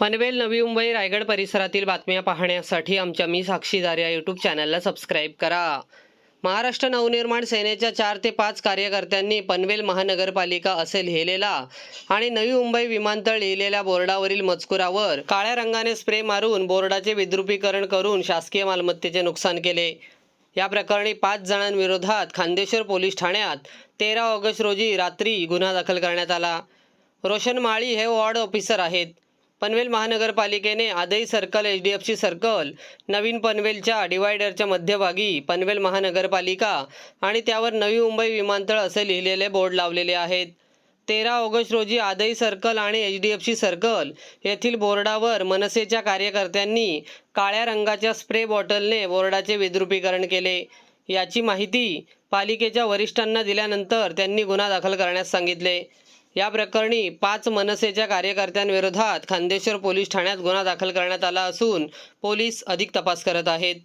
पनवेल नवी मुंबई रायगड परिसरातील बातम्या पाहण्यासाठी आमच्या मी साक्षीदार या यूट्यूब चॅनलला सबस्क्राईब करा. महाराष्ट्र नवनिर्माण सेनेच्या चार ते पाच कार्यकर्त्यांनी पनवेल महानगरपालिका असे लिहिलेला आणि नवी मुंबई विमानतळ लिहिलेल्या बोर्डावरील मजकुरावर काळ्या रंगाने स्प्रे मारून बोर्डाचे विद्रुपीकरण करून शासकीय मालमत्तेचे नुकसान केले. या प्रकरणी पाच जणांविरोधात खांदेश्वर पोलीस ठाण्यात तेरा ऑगस्ट रोजी रात्री गुन्हा दाखल करण्यात आला. रोशन माळी हे वॉर्ड ऑफिसर आहेत. पनवेल महानगरपालिकेने Adai circle H D F C circle नवीन पनवेलच्या डिवायडरच्या मध्यभागी पनवेल महानगरपालिका आणि त्यावर नवी मुंबई विमानतळ असे लिहिलेले बोर्ड लावलेले आहेत. तेरा ऑगस्ट रोजी आदई सर्कल आणि H D F C circle येथील बोर्डावर मनसेच्या कार्यकर्त्यांनी काळ्या रंगाच्या स्प्रे बॉटलने बोर्डाचे विद्रुपीकरण केले. याची माहिती पालिकेच्या वरिष्ठांना दिल्यानंतर त्यांनी गुन्हा दाखल करण्यास सांगितले. या प्रकरणी पाच मनसेच्या कार्यकर्त्यांविरोधात खांदेश्वर पोलीस ठाण्यात गुन्हा दाखल करण्यात आला असून पोलीस अधिक तपास करत आहेत.